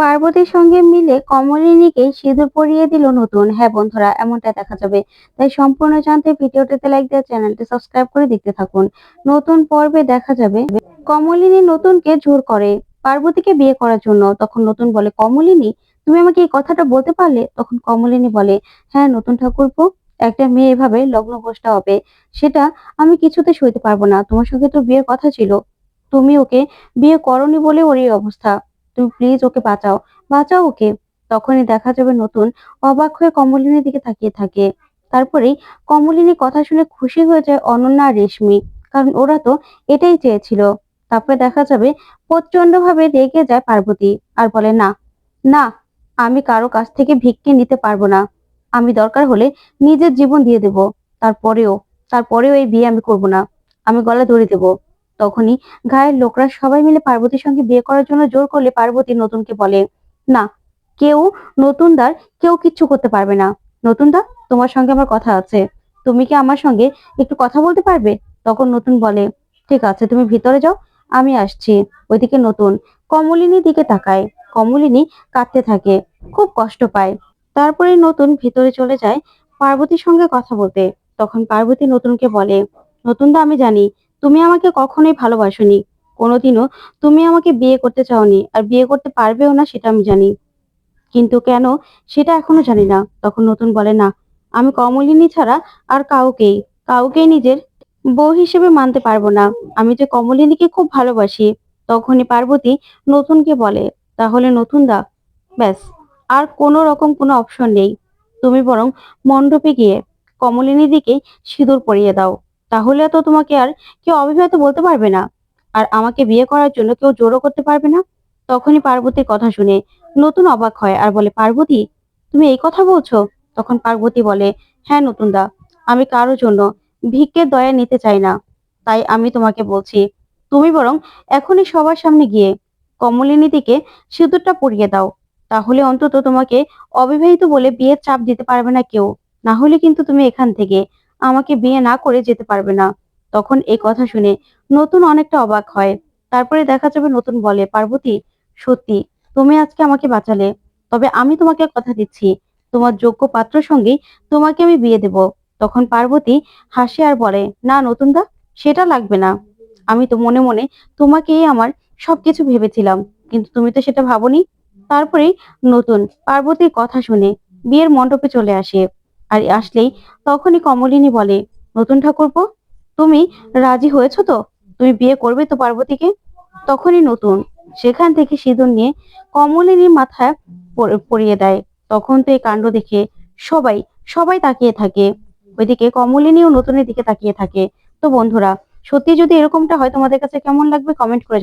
পার্বতীর সঙ্গে মিলে কমলিনীকে সিঁদুর পরিয়ে দিল নতুন। হ্যাঁ বন্ধুরা এমনটা দেখা যাবে। তাই সম্পূর্ণ জানতে ভিডিওটিতে লাইক দিয়ে চ্যানেলটি সাবস্ক্রাইব করে দেখতে থাকুন। নতুন পর্বে দেখা যাবে। কমলিনী নতুনকে জোর করে পার্বতীকে বিয়ে করার জন্য। তখন নতুন বলে, কমলিনী, তুমি আমাকে এই কথাটা বলতে পারলে? তখন কমলিনী বলে হ্যাঁ নতুন ঠাকুরপো, একটা মেয়ে এভাবে লগ্ন ঘোষটা হবে। সেটা আমি কিছুতে সইতে পারব না। তোমার সঙ্গে তো বিয়ের কথা ছিল। তুমি ওকে বিয়ে করনি বলে ওর এই অবস্থা। তুমি প্লিজ ওকে বাঁচাও। বাঁচাও ওকে। তখনই দেখা যাবে নতুন অবাক হয়ে কমলিনীর দিকে তাকিয়ে থাকে। তারপরেই কমলিনী কথা শুনে খুশি হয়ে যায় অনন্যা আর রেশমি। কারণ ওরা তো এটাই চেয়েছিল। তারপরে দেখা যাবে প্রচণ্ড ভাবে রেগে যায় পার্বতী আর বলে, না না, আমি কারও কাছ থেকে ভিক্ষে নিতে পারব না। আমি দরকার হলে নিজের জীবন দিয়ে দেব। তারপরেও তারপরেও এই বিয়ে আমি করব না। আমি গলা দড়ি দেব। তখনই গায়ের লোকরা সবাই মিলে পার্বতীর সঙ্গে বিয়ে করার জন্য জোর করলে পার্বতী নতুনকে বলে, না, কেউ নতুনদার কেউ কিচ্ছু করতে পারবে না। নতুনদা তোমার সঙ্গে আমার কথা আছে। তুমি কি আমার সঙ্গে একটু কথা বলতে পারবে? তখন নতুন বলে, ঠিক আছে, তুমি ভিতরে যাও, আমি আসছি। ওইদিকে নতুন কমলিনীর দিকে তাকায়। কমলিনী কাঁদতে থাকে, খুব কষ্ট পায়। তারপরে নতুন ভিতরে চলে যায় পার্বতীর সঙ্গে কথা বলতে। তখন পার্বতী নতুনকে বলে নতুনদা আমি জানি তুমি আমাকে কখনোই ভালোবাসোনি। কোনোদিনও তুমি আমাকে বিয়ে করতে চাওনি, আর বিয়ে করতে পারবেও না সেটা আমি জানি। কিন্তু কেন? সেটা এখনও জানি না। তখন নতুন বলে, না, আমি কমলিনী ছাড়া আর কাউকেই কাউকেই নিজের বউ হিসেবে মানতে পারব না। আমি যে কমলিনীকে খুব ভালোবাসি, তখনই পার্বতী নতুনকে বলে, তাহলে নতুন দা? ব্যাস, আর কোনো রকম কোনো অপশন নেই। তুমি বরং মণ্ডপে গিয়ে কমলিনীর দিকে সিঁদুর পরিয়ে দাও। তাহলে তো তোমাকে আর কেউ অবিবাহিত বলতে পারবে না। আর আমাকে বিয়ে করার জন্য কেউ জোরও করতে পারবে না। তখনই পার্বতীর কথা শুনে নতুন অবাক হয় আর বলে, পার্বতী, তুমি এই কথা বলছো? তখন পার্বতী বলে হ্যাঁ নতুন দা আমি কারোর জন্য ভিক্ষের দয়া নিতে চাই না। তাই আমি তোমাকে বলছি, তুমি বরং এখনই সবার সামনে গিয়ে কমলিনী দিকে সিঁদুরটা পরিয়ে দাও। তাহলে অন্তত তোমাকে অবিবাহিত বলে বিয়ের চাপ দিতে পারবে না কেউ। না হলে কিন্তু তুমি এখান থেকে আমাকে বিয়ে না করে যেতে পারবে না। তখন এই কথা শুনে নতুন অনেকটা অবাক হয়। তারপরে দেখা যাবে নতুন বলে, পার্বতী, সত্যি, তুমি আজকে আমাকে বাঁচালে। তবে আমি তোমাকে কথা দিচ্ছি, তোমার যোগ্য পাত্র সঙ্গেই তোমাকে আমি বিয়ে দেব। তখন পার্বতী হাসে আর বলে, না নতুন দা সেটা লাগবে না। আমি তো মনে মনে তোমাকেই আমার সবকিছু ভেবেছিলাম, কিন্তু তুমি তো সেটা ভাবনি? তারপরেই নতুন পার্বতীর কথা শুনে বিয়ের মণ্ডপে চলে আসে। আর আসলেই তখনই কমলিনী বলে, নতুন ঠাকুরপো, তুমি রাজি হয়েছো তো? তুমি বিয়ে করবে তো পার্বতীকে? তখনই নতুন সেখান থেকে সিঁদুর নিয়ে কমলিনীর মাথায় পর- পরিয়ে দেয়। তখন তো এই কাণ্ড দেখে সবাই সবাই তাকিয়ে থাকে। ওইদিকে কমলিনীও নতুনের দিকে তাকিয়ে থাকে। তো বন্ধুরা, সত্যি যদি এরকমটা হয় তোমাদের কাছে কেমন লাগবে কমেন্ট করে